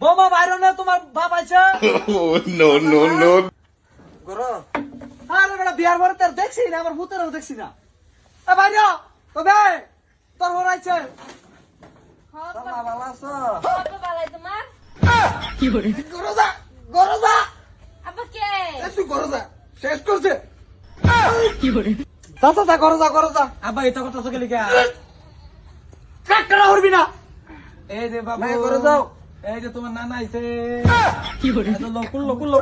বোমা বাইরে না তোমার বাপ Oh. গর। আরে বিয়ার পরে তোর দেখছি না আমার ভূতেরও দেখছি না। এ বাইরে হ, তবে তোর হর আইছে সালা ভালো আছো? আব্বা পালাই তোমার গরজা গরজা আব্বা কে তুই গরজা শেষ করছে। আব্বা এটা কথা তো গেলি কে কাকড়া হরবি না। এই যে বাবু। এই যে তোমার নানা আইছে। কি করে লকুল লকুল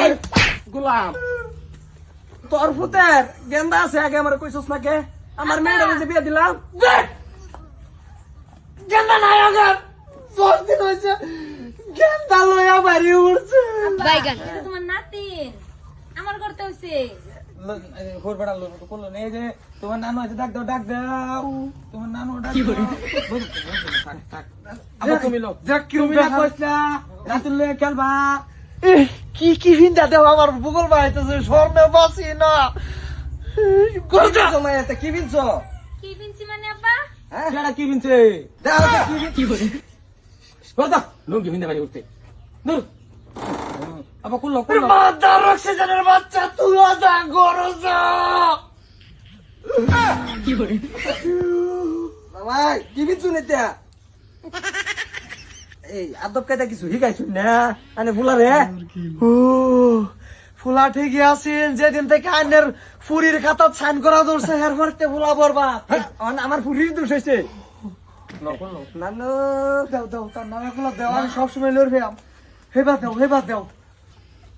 এই গোলাম। তোর ফুতের গেন্দা আছে আগে আমার কইছস না কে আমার মেয়েটা যে বিয়ে দিলাম। গেন্দা নাই আগার। দশ দিন হয়েছে গেন্দা লইয়া বাড়ি উঠছে তোমার নাতিন আমার করতে হইছে। ঘোর বেড়া লো করল এই যে তোমার নানু আছে ডাক দাও ডাক দাও তোমার নানু ডাক কি করে তুমি লোক কি তুমি না কইছলা রাতুল লয়ে খেলবা। কি কি ভিন্দা দেও আমার ভূগোল বাড়াইতেছে স্বর্ণে না। গরজা এতে কি বিনছ কি বিনছি মানে আব্বা? হ্যাঁ? কি বিনছে দেখ কি বিন কথা লুঙ্গি বিন্দা বাড়ি উঠতে। দূর আবার কুল্লো কুল্লো মাদার অক্সিজেনের বাচ্চা তুই যা গরজা ভাই কি বিনছু নেতা এই আদব কায়দা কিছু শিখাইছুন না? আনে ভুলা রে। ও ফুলা ঠিকই আছেন যেদিন থেকে আইনের ফুরির খাতা সাইন করা ধরছে এর পরতে ফুলা বরবা আন- আমার পুরীর দোষ হয়েছে কুল্লো নানু দেও দেও তার নামে আমি সবসময় লড় ফেরাম হেবা দেও হেবা দেও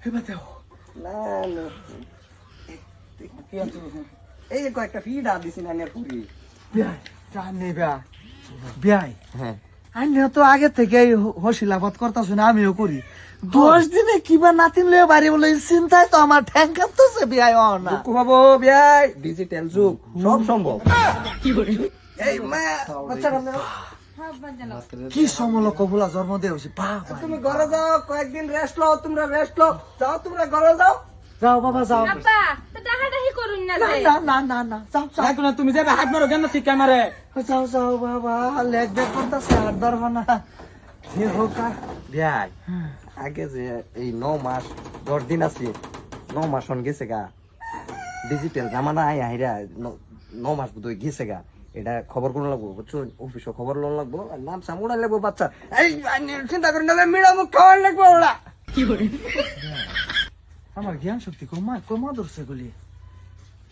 হেবা দেও নানু এই যে কয়েকটা ফিডা দিছি নানের পুরি বিয়াই নেই বিয়া বিয়াই হ্যাঁ আইনে তো আগে থেকে হসিলাবাদ করতেছ না আমিও করি দশ দিনে কিবা নাতিন লয়ে বাড়ি বলে চিন্তায় তো আমার ঠ্যাং কাঁপতেছে বিয়াই ও না দুঃখ পাবো বিয়াই ডিজিটাল যুগ সব সম্ভব এই মা বাচ্চাটা কি সমলক ফুলা জন্ম দেওছি বাবা তুমি ঘরে যাও কয়েকদিন রেস্ট লও তোমরা রেস্ট লও। যাও তোমরা ঘরে যাও। যাও বাবা যাও। তুমি যাবে হাত মারো কেন শিক্ষা মারে? বাবা লেগ ব্যাগ করতেছে আর ধরবা না। যে হোক আর। আগে যে এই ন মাস দশ দিন আছে ন মাস গেছে গা। ডিজিটাল জামানা আই আইরা ন- ন মাস বোধ গেছে গা। এটা খবর কোন লাগবো, বুঝছ? অফিসে খবর লোন লাগবো নাম সামুড়া লাগবো বাচ্চা চিন্তা করেন না মিড়া মুখ খাওয়ার লাগবো ওরা। আমার জ্ঞান শক্তি কমা কমা ধরছে গুলি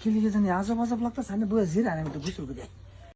খেলিয়ে জানি আজব আজব লাগতেছে, আমি বয়ে জিরা আমি তো বুঝতে